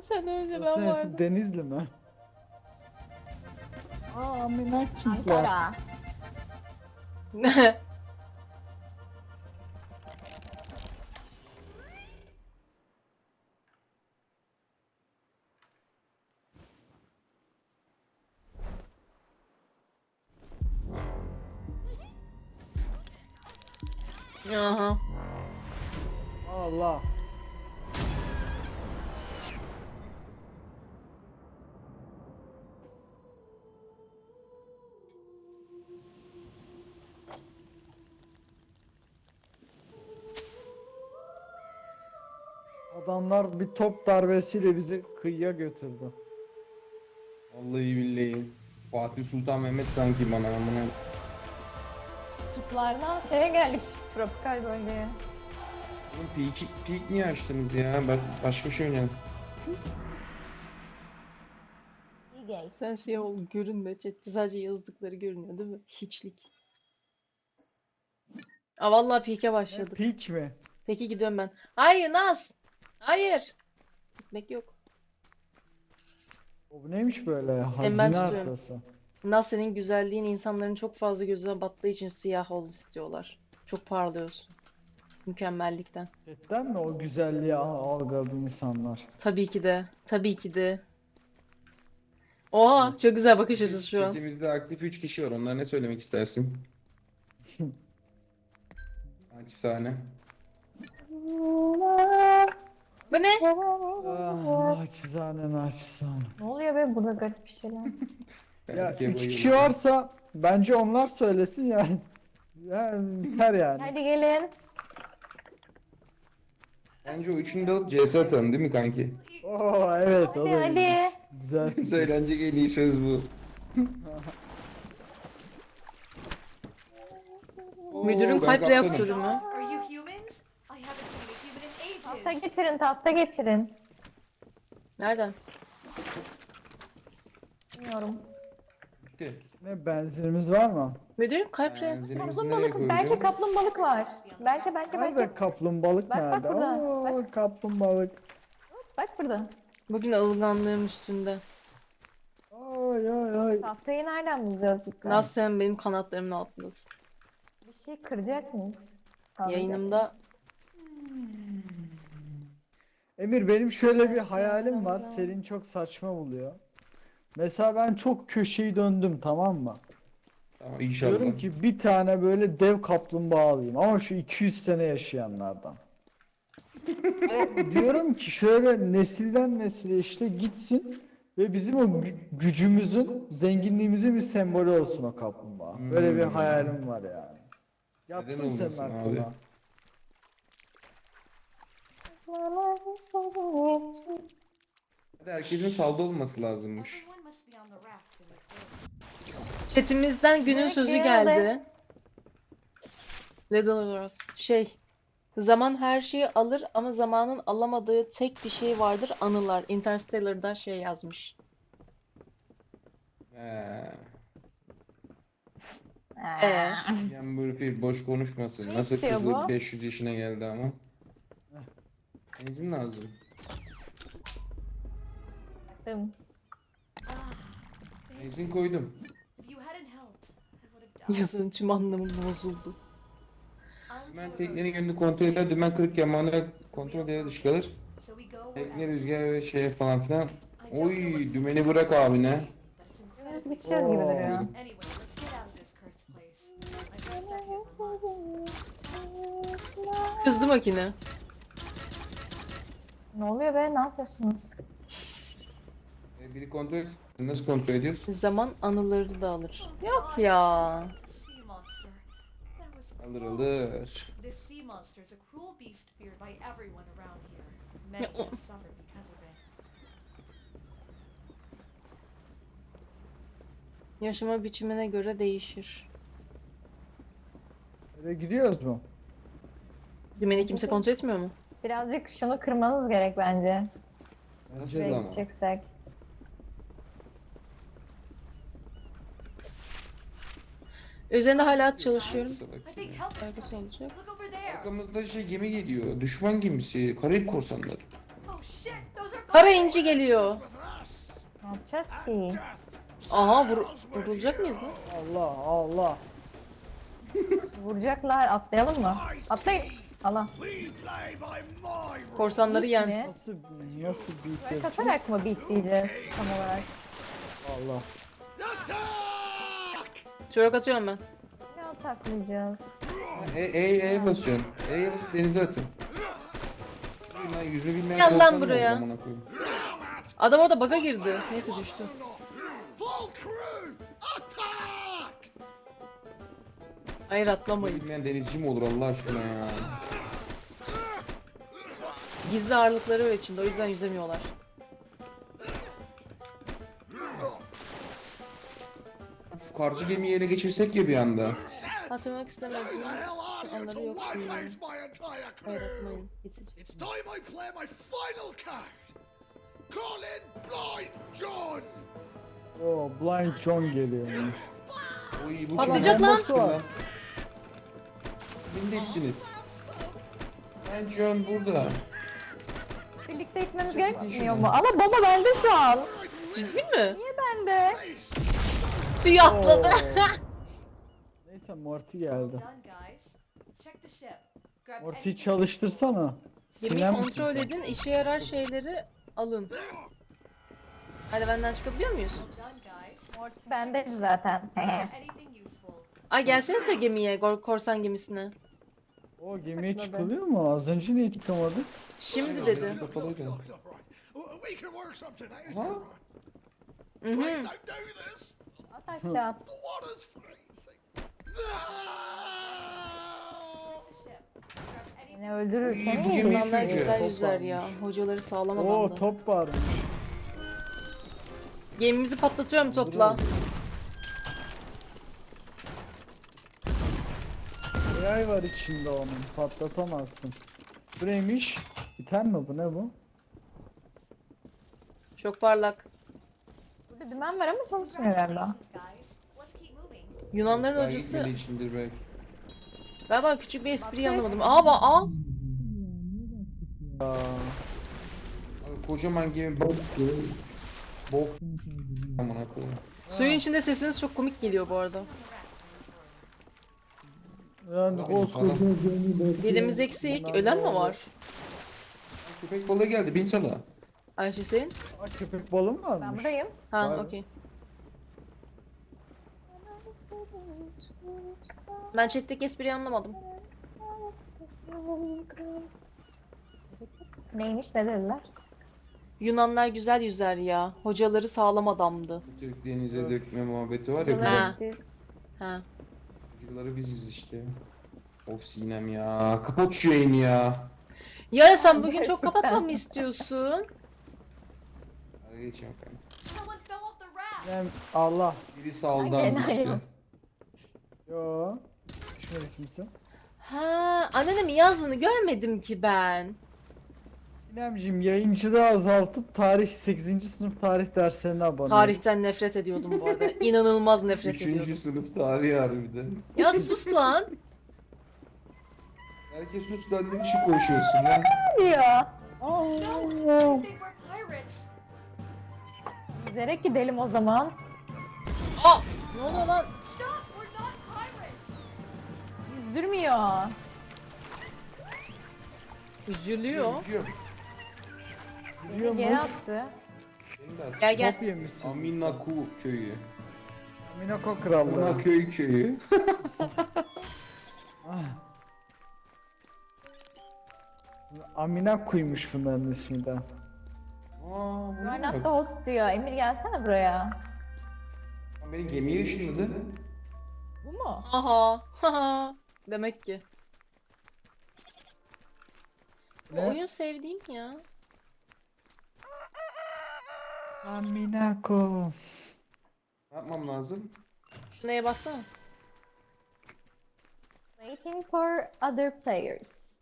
Sen önce ben neresi? vardım. Denizli mi? Aa minak çiftler. Ankara. Adamlar bir top darbesiyle bizi kıyıya götürdü. Vallahi billahi. Fatih Sultan Mehmet sanki bana amına. Kutuplardan şeye geldik. Tropikal bölgeye. Oğlum peak, peak niye açtınız ya? Ben başka şey oynayalım. Sen siyah ol görünme chatte sadece yazdıkları görünüyor değil mi? Hiçlik. Aa vallahi peak'e başladık. Peak mi? Peki gidiyorum ben. Hayır Naz. Hayır. Gitmek yok. O bu neymiş böyle? Seni ben Hazine tutuyorum. haritası. Naz senin güzelliğin insanların çok fazla gözüne battığı için siyah ol istiyorlar. Çok parlıyorsun. Mükemmellikten. Cidden mi o güzelliği al- algıladı insanlar? Tabii ki de. Tabii ki de. Oha çok güzel bakış açısı şu an. Chatimizde aktif 3 kişi var. Onlara ne söylemek istersin? Naçizane. Bu ne? Ah, naçizane naçizane. Ne oluyor be burada garip bir şeyler. Ya üç kişi varsa bence onlar söylesin yani. Yani biter yani. Hadi gelin. Bence o üçünü de alıp CS atalım değil mi kanki? Oo evet o Hadi da hadi. Güzel. Söylenecek en iyi söz bu. Müdürün ben kalp kaptanım. reaktörü mü? Are you humans? I haven't seen a human in Tahta getirin tahta getirin. Nereden? Bilmiyorum. Bitti. Ne benzinimiz var mı? Müdürün kalp reaktörü. Benzinimizi nereye Kaplumbağalık. Belki koyacağız? kaplumbağalık var. Bence bence Nerede bence. kaplumbağalık Bak, bak nerede? burada, Oo, kaplumbağalık. Bak burada. Bugün alınganlığım üstünde. Ay ay ay. Tahtayı nereden bulacağız cidden? Naz sen benim kanatlarımın altındasın. Bir şey kıracak mıyız? Sandık. Yayınımda Emir benim şöyle bir hayalim var. Selin çok saçma buluyor. Mesela ben çok köşeyi döndüm tamam mı? Tamam inşallah. Diyorum ki bir tane böyle dev kaplumbağa alayım ama şu 200 sene yaşayanlardan. Diyorum ki şöyle nesilden nesile işte gitsin ve bizim o gü- gücümüzün, zenginliğimizin bir sembolü olsun o kaplumbağa. Böyle bir Hmm. hayalim var yani. Yaptın senin olmasın abi? aklına. Hadi herkesin salda olması lazımmış. Everyone must be on the raft in the field. chatimizden günün Evet, sözü geldi. geldi. Little Şey, zaman her şeyi alır ama zamanın alamadığı tek bir şey vardır, anılar. Interstellar'da şey yazmış. He. Ee? Yani Burfi boş konuşmasın. Ne Nasıl istiyor kızı bu? 500 yaşına geldi ama. Benzin lazım. Baktım. Benzin koydum. Yazının tüm anlamı bozuldu. Dümen teknenin yönünü kontrol eder. Dümen kırık yamağına kontrol eder dış kalır. Tekne rüzgar ve şey falan filan. Oy dümeni bırak abine. but it's Dümdüz incredible. gideceğiz gibi duruyor. Anyway, let's get out of this cursed place. I've been stuck here for months. Kızdı makine. Ne oluyor be? Ne yapıyorsunuz? E, biri kontrol etsin. Nasıl kontrol ediyoruz? Zaman anıları da alır. Yok ya. Sea monster. That was Alır alır. This sea monster is a cruel beast feared by everyone around here. Many have suffered because of it. Yaşama biçimine göre değişir. Eve gidiyoruz mu? Dümeni kimse kontrol etmiyor mu? Birazcık şunu kırmanız gerek bence. Nasıl Şuraya ama? gideceksek. Üzerinde hala çalışıyorum. Salak I think ya. help is Arkası coming. olacak. Look over there. Arkamızda şey gemi geliyor. Düşman gemisi. Karayip korsanları. Oh shit, those are Kara inci geliyor. Ne yapacağız ki? Aha vur vurulacak mıyız lan? Allah Allah. Vuracaklar. Atlayalım mı? Atlayın. Allah. Korsanları yen. Ne? Nasıl nasıl Böyle yapacağız? katarak mı beatleyeceğiz tam olarak? Allah. Çorak atıyorum ben. Ne ataklayacağız? E, e, e basıyorsun. E'ye basıp denize atın. Lan yüzme bilmeyen Gel lan buraya. oldu amına koyayım? Adam orada baga girdi. Neyse düştü. Hayır Yüzme atlamayın. bilmeyen denizci mi olur Allah aşkına ya? Gizli ağırlıkları var içinde o yüzden yüzemiyorlar. Uf, karşı gemiyi ele geçirsek ya bir anda. Hatırlamak istemedim. Onları yok şimdi. Bitir. It's time I play my final card. Call in Blind John. Oo Blind John geliyormuş. Oy, bu Patlayacak lan. İttiniz. Ben John burada. Birlikte gitmemiz gerekmiyor mu? Ama bomba bende şu an. Ciddi mi? Niye bende? Suya atladı. Neyse Morty geldi. Morty'yi çalıştırsana. Gemiyi Sinem kontrol edin. işe yarar şeyleri alın. Hadi benden çıkabiliyor muyuz? bende zaten. Ay gelsenize gemiye. Gor- korsan gemisine. O gemiye çıkılıyor mu? Az önce niye çıkamadık? Şimdi dedi. Kapalıydı. Right, Mhm. do this. At aşağı. Anything. Beni öldürürken İyi, Yunanlar güzel Top yüzer ya. Hocaları sağlam Oo adamdı. top varmış. Gemimizi patlatıyorum topla. Yay var içinde onun. Patlatamazsın. Bu Biten mi bu? Ne bu? Çok parlak. Burada dümen var ama çalışmıyor moving. Yunanların Daha hocası içindir belki. galiba küçük bir espri anlamadım. Aa ba aa. Aa, Abi kocaman gemi bok Bok. Amına koyayım. Suyun içinde sesiniz çok komik geliyor bu arada. yani Tabii, koskoca gemi bekliyor. Birimiz eksik. Ölen mi var? Köpek balığı geldi bin sala. Ayşe? Aa, köpek balığı mı Ben varmış? buradayım. Ha be. okey. Ben chat'teki espriyi anlamadım. Neymiş ne dediler? Yunanlar güzel yüzer ya. Hocaları sağlam adamdı. Türk denize dökme muhabbeti var ya Canım güzel. Ha. biz. Ha. Çocukları biziz işte. Of Sinem ya. Kapat şu yayını ya. Ya sen bugün çok Gerçekten. kapatmamı istiyorsun. Hadi raft. Yani Allah. Biri sağdan Ay, düştü. enayi. Yo. Düşmedi kimse. Ha, annenin yazdığını görmedim ki ben. İremciğim yayıncılığı azaltıp tarih 8. sınıf tarih derslerine abone ol. Tarihten nefret ediyordum bu arada. İnanılmaz nefret Üçüncü ediyordum. sınıf tarihi harbiden. Ya sus lan. Herkes sus lan ne biçim konuşuyorsun lan. Diyor. Aa, They were pirates. Yüzerek gidelim o zaman. Aa, ne oluyor lan? Stop! We're not pirates. Yüzdürmüyor. Üzülüyor. Üzüyor. Biliyor Beni geri musun? attı. Benim de. Gel gel. Top yemişsin. Aminaku köyü. Aminako krallığı. Anaköy köyü. Aminaku'ymuş bunların ismi de. Aa, bu not the host diyor. Emir gelsene buraya. Beni gemiye ışınladı. Bu mu? Aha. Haha. Demek ki. Bu Ne? oyun sevdiğim ya. Aminako. Ne yapmam lazım? Şunaya bassana. Waiting for other players.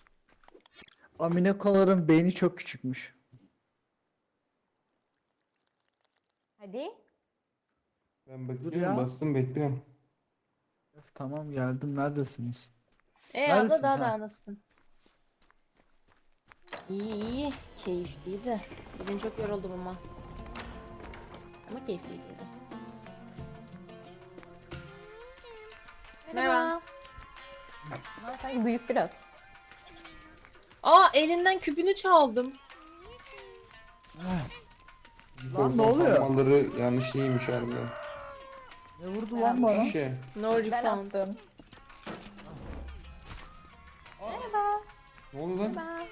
Aminako'ların beyni çok küçükmüş. Hadi. Ben Dur bekliyorum ya. bastım bekliyorum. Öf, tamam geldim neredesiniz? E abla Neredesin? daha Ha. da anasın. İyi iyi. Keyifliydi. Bugün çok yoruldum ama. Ama keyifliydi. Merhaba. Bunlar sanki büyük biraz. Aa elinden küpünü çaldım. Lan ne oluyor? Sarmaları yanlış değilmiş harbiden. Ne vurdu lan bana? Şey. No Ben refund. attım. Merhaba. Ne oldu lan? Merhaba.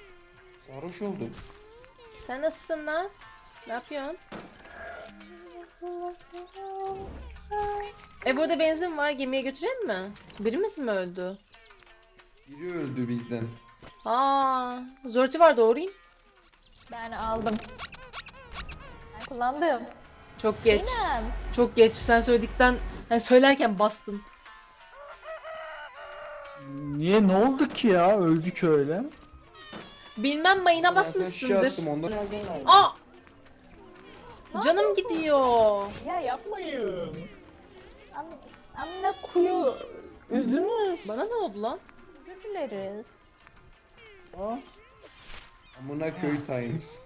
Sarhoş oldum. Sen nasılsın Naz? Ne yapıyorsun? E burada benzin var. Gemiye götürelim mi? Birimiz mi öldü? Biri öldü bizden. Aa, Zorti var doğrayayım. Ben aldım. Ben kullandım. Çok geç. Sinem. Çok geç. Sen söyledikten, hani söylerken bastım. Niye ne oldu ki ya? Öldük öyle. Bilmem mayına basmışsındır. ondan. Aa! Canım gidiyor. Ya yapmayın. An Anne kuyu. Üzülür. Bana ne oldu lan? Özür dileriz. Aa, Amına köy times.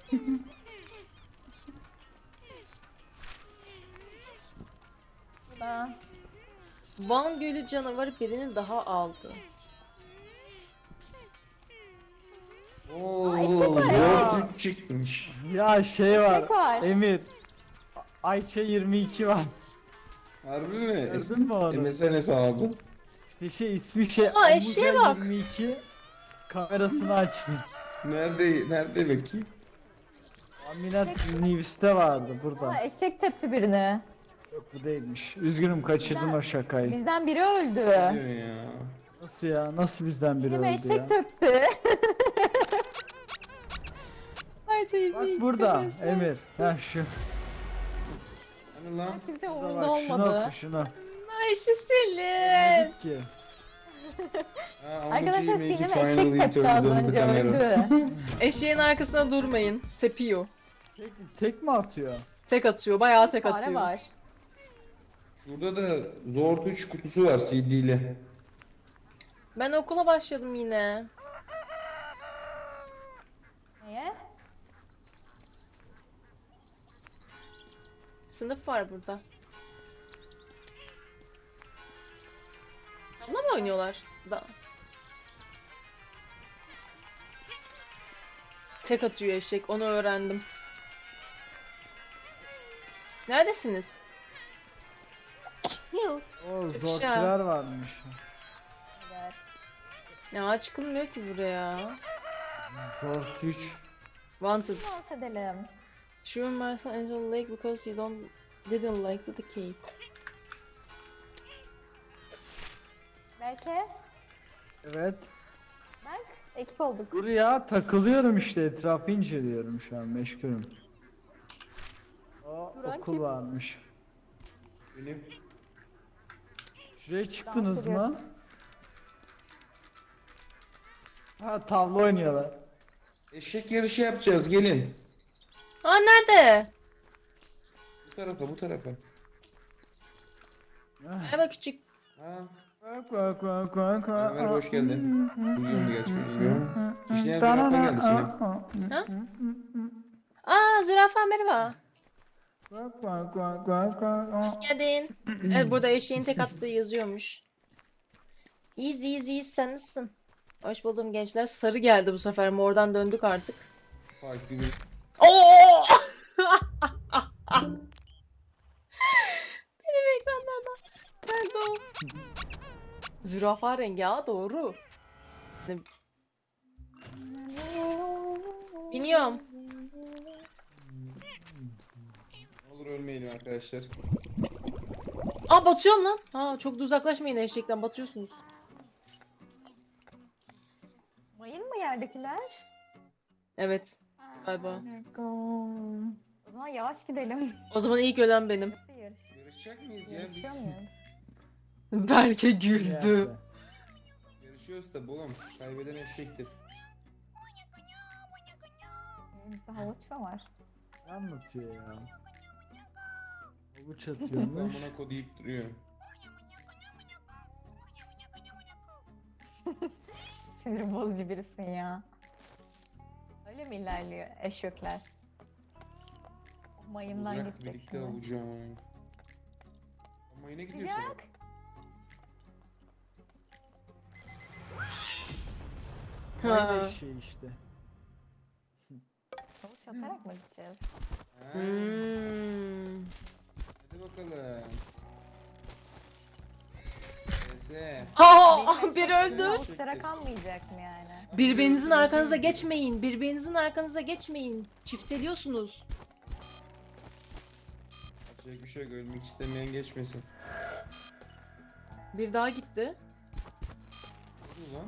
Van Gölü canavarı birini daha aldı. Oo, eşek var, dört çıkmış. Ya şey var. Eşek var. Emir. Ayça 22 var. Harbi mi? Gördün mü onu? MSN hesabı. İşte şey ismi şey. Aa, eşeğe bak. 22 kamerasını açtı. Nerede nerede bakayım? Aminat News'te vardı burada. Aa, eşek tepti birini. Yok bu değilmiş. Üzgünüm kaçırdım o şakayı. Bizden biri öldü. Diyor ya. Nasıl ya? Nasıl bizden biri Benim öldü ya? eşek töptü. Ay şey Bak burada Emir. Heh şu. Hani lan? Kimse Burada umurunda bak şunu olmadı. oku şunu. Ayşe Selin. Dedik ki. Arkadaşlar Sinem eşek tepti az önce öldü. Eşeğin arkasına durmayın. Tepiyor. Tek, tek mi atıyor? Tek atıyor. Bayağı tek atıyor. var. Şurada da Zord 3 kutusu var CD ile. Ben okula başladım yine. Neye? Sınıf var burada. Mı oynuyorlar? Da. Tek atıyor eşek. Onu öğrendim. Neredesiniz? O zortlar varmış. Evet. Ya çıkılmıyor ki buraya. Zort 3. Wanted. Dans edelim. Sure Marcel Angel Lake because you don't didn't like the decade. Belki. Evet. Bak ekip olduk. Dur ya takılıyorum işte etrafı inceliyorum şu an meşgulüm. O Duran okul kim? varmış. Benim Şuraya çıktınız mı? Ha tavla oynuyorlar. eşek yarışı yapacağız gelin. Aa nerede? Bu tarafa bu tarafa. Merhaba küçük. Ha. Ömer hoş geldin. Duyuyor mu gerçi bilmiyorum. Kişiler zürafa geldi Sinem. Aa zürafa merhaba. Hoş geldin. evet burada eşeğin tek attığı yazıyormuş. Easy easy sen nasılsın? Hoş buldum gençler. Sarı geldi bu sefer. Mordan döndük artık. Farklı bir Oo! Benim ekranlardan. Nerede o? Zürafa rengi ha doğru. Biniyorum. olur ölmeyelim arkadaşlar. Aa batıyorum lan. Ha çok da uzaklaşmayın eşekten batıyorsunuz. Mayın mı yerdekiler? Evet galiba. O zaman yavaş gidelim. O zaman ilk ölen benim. Yarışacak mıyız ya? Yarışıyor muyuz? Berke güldü. Yarışıyoruz da oğlum. Kaybeden eşektir. Elimizde havuç mu var? Ne anlatıyor ya? Avuç Bu atıyormuş. Amına kod deyip duruyor. Sinir bozucu birisin ya. Böyle mi ilerliyor eşekler? O mayından Mızrak gidecek birlikte şimdi. avacağım. Ama yine gidiyorsun. Sıcak. Ha. şey işte. Sonuç atarak mı gideceğiz? Ha, Hmm. Hadi bakalım. Neyse. Aa, biri eşeklerim öldü. Avuçlara kalmayacak mı yani? Birbirinizin arkanıza geçmeyin. Birbirinizin arkanıza geçmeyin. Çifteliyorsunuz. Yapacak bir şey yok. Ölmek istemeyen geçmesin. Bir daha gitti. Hadi lan.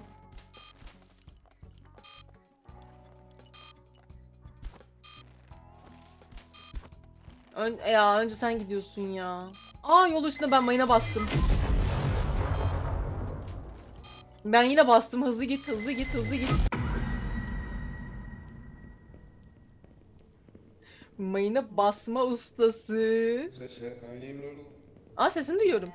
Ön ya önce sen gidiyorsun ya. Aa yol üstünde ben mayına bastım. Ben yine bastım. Hızlı git, hızlı git, hızlı git. Mayına basma ustası. Şey. Aa sesini duyuyorum.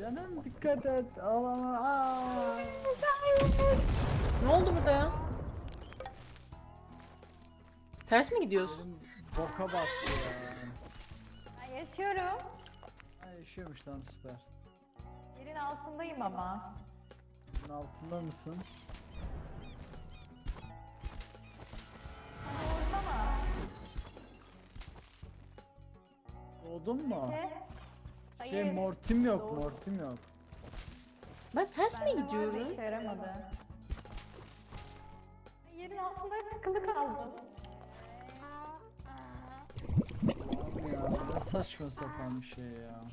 Canım dikkat et. Ağlama. Aa. Oldu burada ya? Ters mi gidiyoruz? Benim boka battı ya. Ben yaşıyorum. Ha, yaşıyormuş lan süper. Yerin altındayım ama. Bunun altında mısın? Doğrulsana. Doğdun mu? Ne? Şey Hayır. mortim yok, Doğru. mortim yok. Ben ters mi Bende vardı, gidiyorum? işe yaramadı. Yerin altında tıkılı kaldım. Ya ne saçma sapan bir şey ya.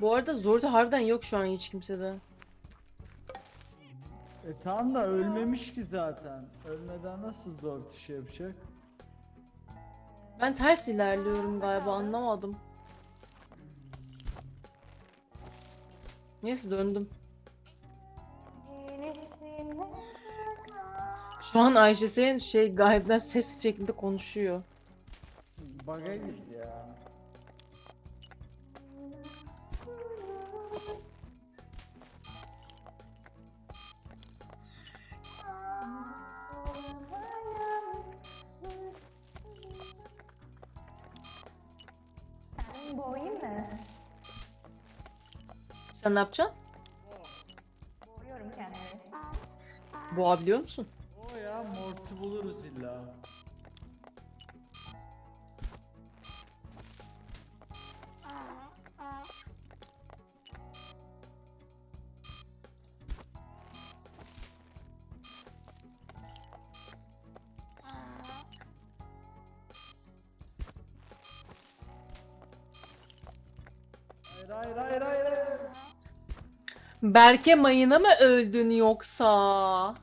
Bu arada Zorda harbiden yok şu an hiç kimsede. e tamam da ölmemiş ki zaten. Ölmeden nasıl zor şey yapacak? Ben ters ilerliyorum galiba anlamadım. Neyse döndüm. Şu an Ayşe Sen şey gayipten ses şeklinde konuşuyor. Baga girdi ya. Senin boğayım mı? Sen ne yapacaksın? Boğuyorum kendimi. Boğabiliyor musun? Hayır hayır hayır. Berke mayına mı öldün yoksa?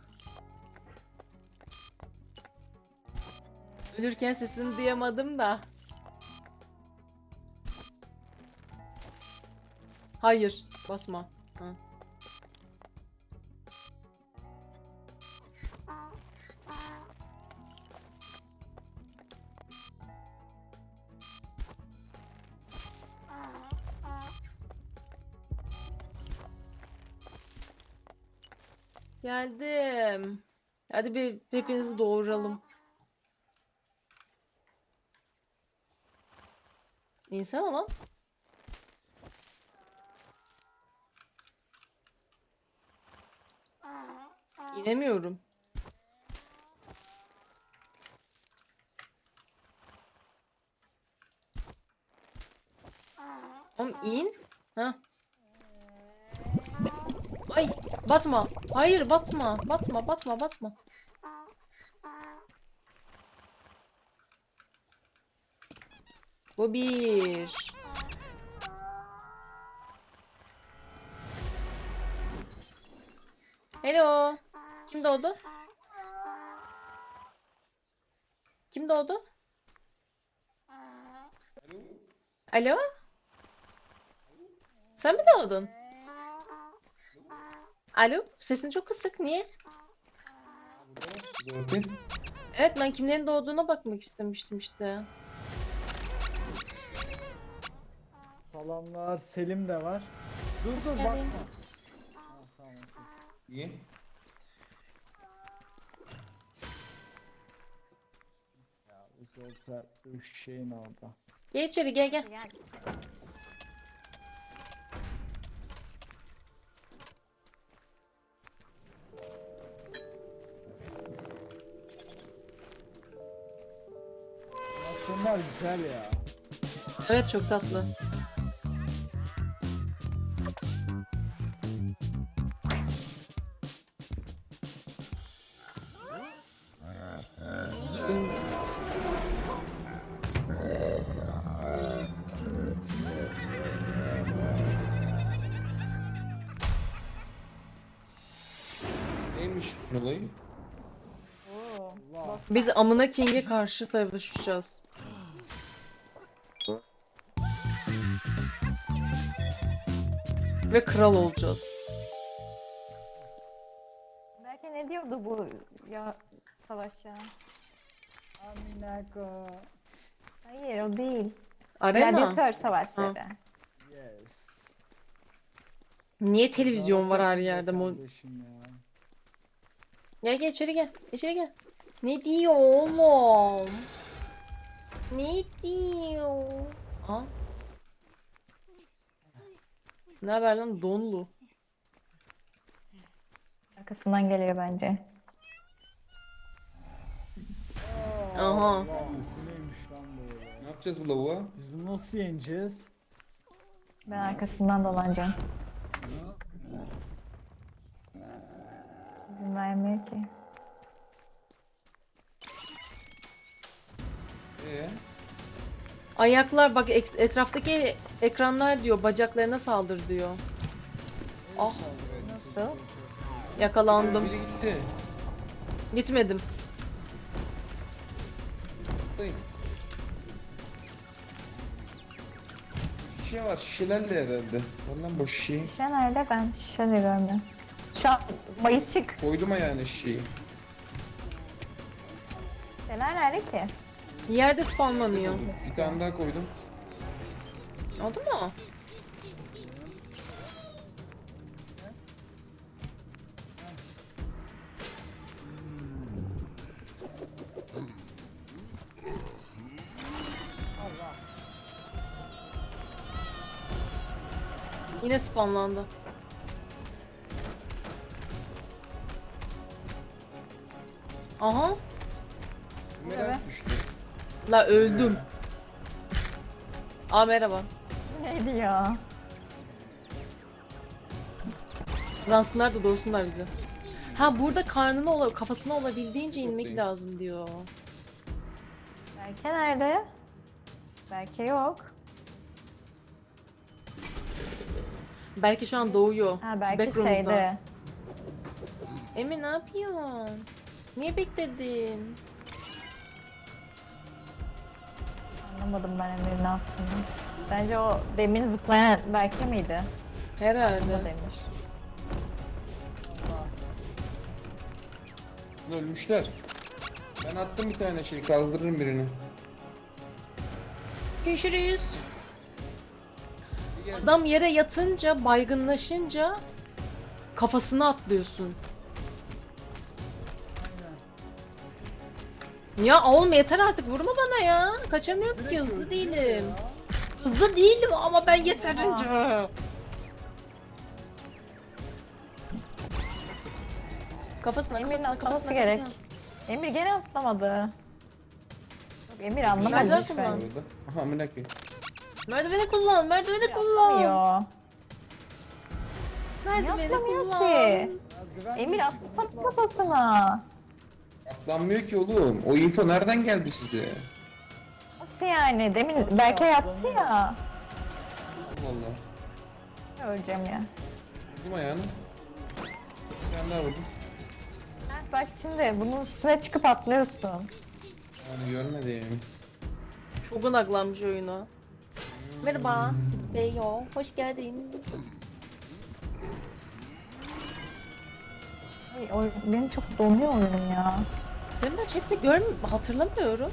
Ölürken sesini duyamadım da. Hayır, basma. Ha. Hadi bir hepinizi doğuralım. İnsan lan. İnemiyorum. Oğlum in. Ha. Ay batma. Hayır batma. Batma batma batma. Bu bir. Hello. Kim doğdu? Kim doğdu? Alo? Sen mi doğdun? Alo? Sesin çok kısık. Niye? Evet ben kimlerin doğduğuna bakmak istemiştim işte. Salamlar Selim de var. Dur dur geldin. bakma. Ha, tamam. okey. İyi. Ya bu şeyin orada. Gel içeri gel gel. Güzel ya. Evet çok tatlı. Neymiş bunun olayı? Oo. Biz Amına King'e karşı savaşacağız. Ve kral olacağız. Belki ne diyordu bu ya savaş ya? Aminako. Hayır o değil. Arena. Gladyatör savaşları. Yes. Niye televizyon var her yerde? Mo-. Gel gel içeri gel. İçeri gel. Ne diyor oğlum? Ne diyor? Ha? Ne haber lan donlu? Arkasından geliyor bence. Aha. Neymiş lan böyle? Ne yapacağız bu lavuğa? Biz bunu nasıl yeneceğiz? Ben arkasından dolanacağım. İzin vermiyor ki. Ee? Ayaklar bak etraftaki ekranlar diyor bacaklarına saldır diyor. Ah Nasıl? yakalandım. Biri gitti. Gitmedim. Buradayım. Şişe var. Şişelerle herhalde. Ondan boş şişeyi. Şişe nerede? Ben şişe de görmüyorum. Şu an bayışık. Koydum ayağına şişeyi. Şişeler nerede ki? Yerde spawnlanıyor. Bir tane daha koydum. Oldu mu? Yine spawnlandı. Aha. Merak düştü. La öldüm. Aa merhaba. Neydi ya? Kazansınlar da doğursunlar bizi. Ha burada karnına ola kafasına olabildiğince inmek değil. lazım diyor. Berke nerede? Berke yok. Belki şu an doğuyor. Ha belki Backrooms'da. şeyde. Emir ne yapıyorsun? Niye bekledin? Anlamadım ben Emir ne yaptığını. Bence o demin zıplayan Berke miydi? O Herhalde. Demir. Ölmüşler. Ben attım bir tane şey. Kaldırırım birini. Görüşürüz. Adam yere yatınca, baygınlaşınca kafasına atlıyorsun. Ya oğlum yeter artık vurma bana ya. Kaçamıyorum ki hızlı değilim. Hızlı değilim ama ben yeterince. Kafasına, Emir'in kafasına, gerek. kafasına. Emir gene atlamadı. Yok, Emir Nereden anlamadı hiç kullan? Orada. Aha amına koyayım. Merdiveni kullan, merdiveni kullan. Atmıyor. Merdiveni Atlamıyor kullan. ki. Emir mi? atlasana kafasına. Atlanmıyor ki oğlum. O info nereden geldi size? Nasıl yani? Demin Berke yaptı ya. Allah Allah. Öleceğim ya. Vurdum ayağını. Bir tane daha vurdum. Heh, Bak şimdi bunun üstüne çıkıp atlıyorsun. Yani görmedim. Çok odaklanmış oyuna. Merhaba. Beyo. Hoş geldin. Ay, o, benim çok donuyor oyunum ya. Seni ben chatte görm hatırlamıyorum.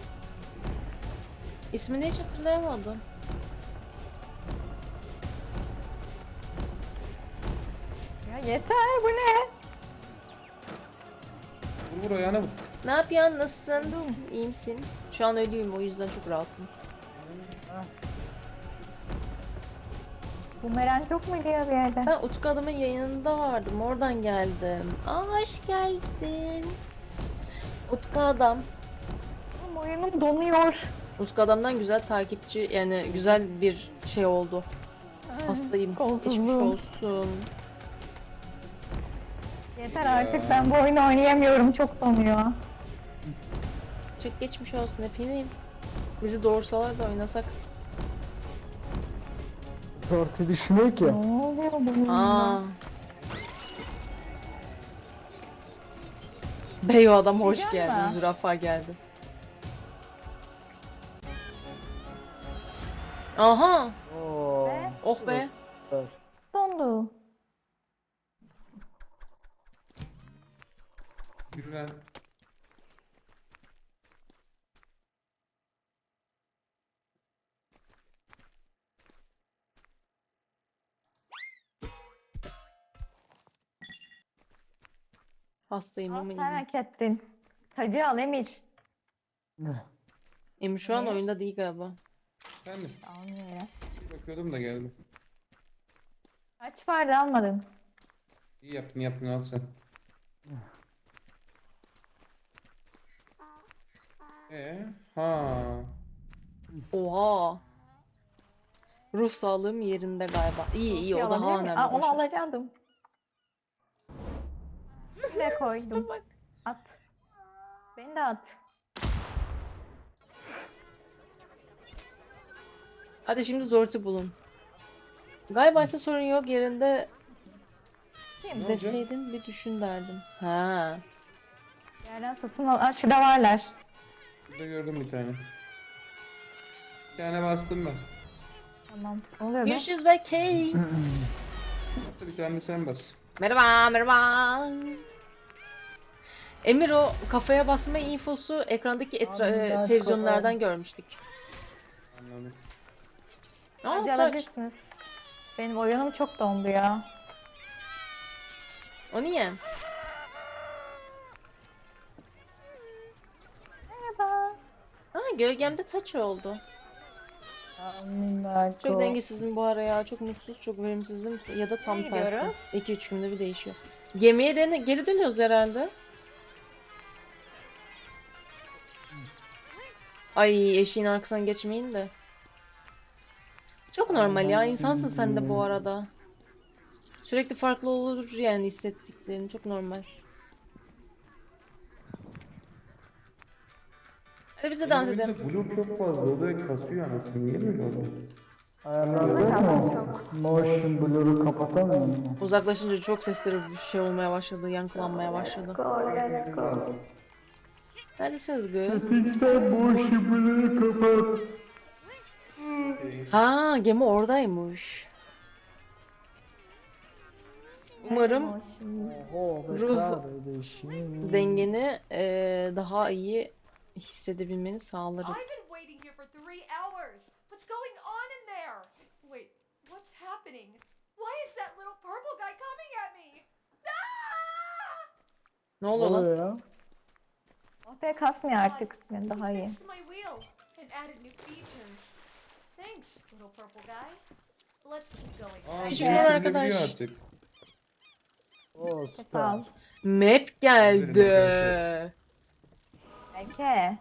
İsmini hiç hatırlayamadım. Ya yeter bu ne? Vur vur ayağına vur. Ne yapıyorsun? Nasılsın? İyi misin? Şu an ölüyüm o yüzden çok rahatım. Bumerang yok muydu ya bir yerde? Ben Utku adamın yayınında vardım. Oradan geldim. Aa hoş geldin. Utku adam. Oğlum oyunum donuyor. Utku adamdan güzel takipçi yani güzel bir şey oldu. Hastayım. Geçmiş kolsuzluğum. olsun. Yeter artık ben bu oyunu oynayamıyorum çok donuyor. Çok geçmiş olsun efendim. Bizi doğursalar da oynasak. Zorti düşmüyor ki. Ne oluyor bu oyunda? Aa. Beyo adam hoş Güzel geldin. mi? Zürafa geldi. Aha. Oo. Ve Oh be. dondu. Yürü Hastayım ama sen iyiyim. hak ettin. Tacı al Emir. Emir şu an oyunda değil galiba. Ben de Almıyor ya. bakıyordum da geldim. Kaç vardı almadın. İyi yaptın yaptın al sen. Ee, ha. Oha. Ruh sağlığım yerinde galiba. İyi iyi o Alabilir daha miyim? önemli. Aa, onu boş ver. alacaktım. Ne koydum? Bak. At. Beni de at. Hadi şimdi Zort'u bulun. Galiba ise sorun yok yerinde Kim? olacak? deseydin bir düşün derdim. Ha. Bir yerden satın al. Aa, şurada varlar. Burada gördüm bir tane. Bir tane bastım ben. Tamam. Ne oluyor be? Görüşürüz belki. Bir tane sen bas. merhaba merhaba. Emir o kafaya basma infosu ekrandaki etra- Abi, e, ben televizyonlardan görmüştük. Anladım. Aa, Hadi taç. alabilirsiniz. Benim oyunum çok dondu ya. O niye? Merhaba. Ha gölgemde taç oldu. Aminako. Çok dengesizim bu ara ya. Çok mutsuz, çok verimsizim ya da tam Nereye tersi. gidiyoruz? 2-3 günde bir değişiyor. Gemiye dene geri dönüyoruz herhalde. Ay eşiğin arkasından geçmeyin de. Çok normal ya. insansın sen de bu arada. Sürekli farklı olur yani hissettiklerin. Çok normal. Hadi biz de dans edelim. Blue çok fazla oluyor kasıyor anasını. Niye böyle oldu? Ayarlarda mı? Motion blur'u kapatamıyor musun? Uzaklaşınca çok sesleri bir şey olmaya başladı, yankılanmaya başladı. Go, let's go. Neredesiniz gı? Sen motion blur'u kapat. Ha, gemi oradaymış. Umarım Oho, Ruh dengeni eee, daha iyi hissedebilmeni sağlarız. I've been waiting here for three hours. What's going on in there? Wait, what's happening? Why is that little purple guy coming at me? Ah! Ne Ne oluyor lan? Oh be kasmıyor artık. Yani daha iyi. Thanks, little purple guy. Let's keep going. Aa, Teşekkürler arkadaş. biliyor artık. Oo Sağ süper. ol. Map geldi. Belki.